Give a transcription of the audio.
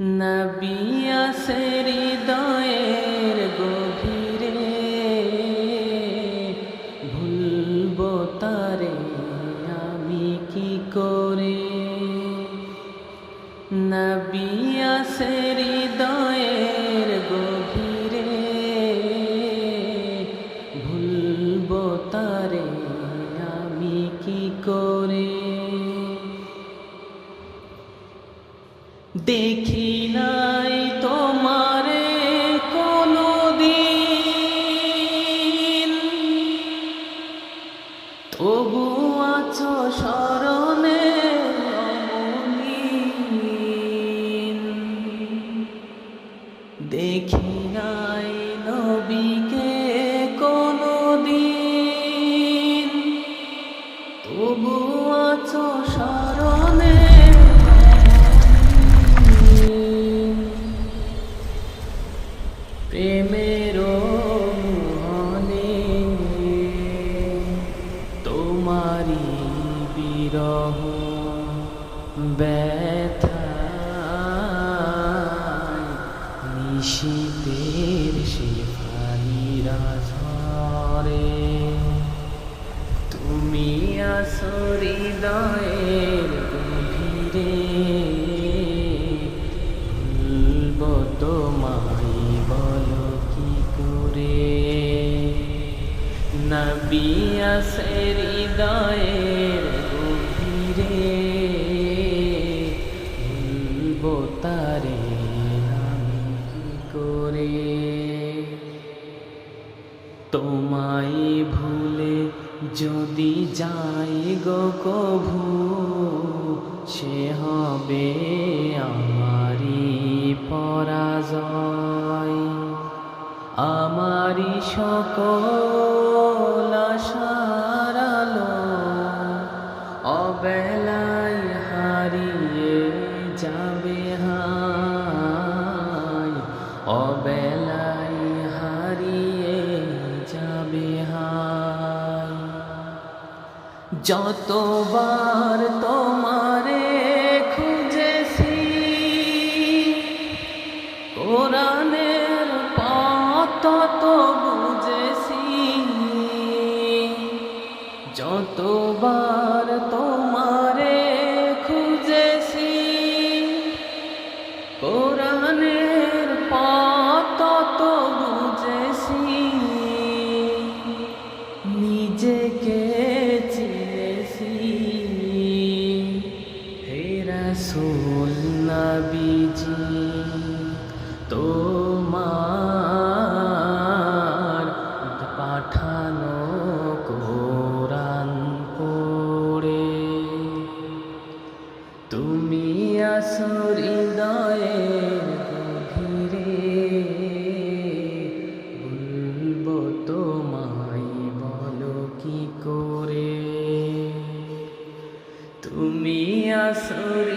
নবিয়াসে হৃদয়ের গভীরে ভুলব তারে আমি কি করে? নবিয়াসে হৃদয়ের গভীরে ভুলব তারে আমি কি করে দেখি নাই তোমারে কোনো দিন তবু আছো স্মরণে। দেখি নাই নবীকে কোনো দিন তবু আছো স্মরণে বিরহ ব্যথা নিশীতের শেফালিরা ঝরে তুমি আসো হৃদয়ের গভীরে, ভুলব তোমায় বলো কি করে? নবী আসে তোমায় ভুলে যদি যাই গো কভু সে হবে আমারি পরাজয়। আমারি সকল যতবার তোমারে খুঁজেছি কোরআনের পথ তো বুঝেছি। যতবার রসুল নবীজি, তোমার পাঠানো কোরআন পড়ে। তুমি আসুর হৃদয়ে ধীরে বলব তোমায়, বলো কি করে? তুমি Yes.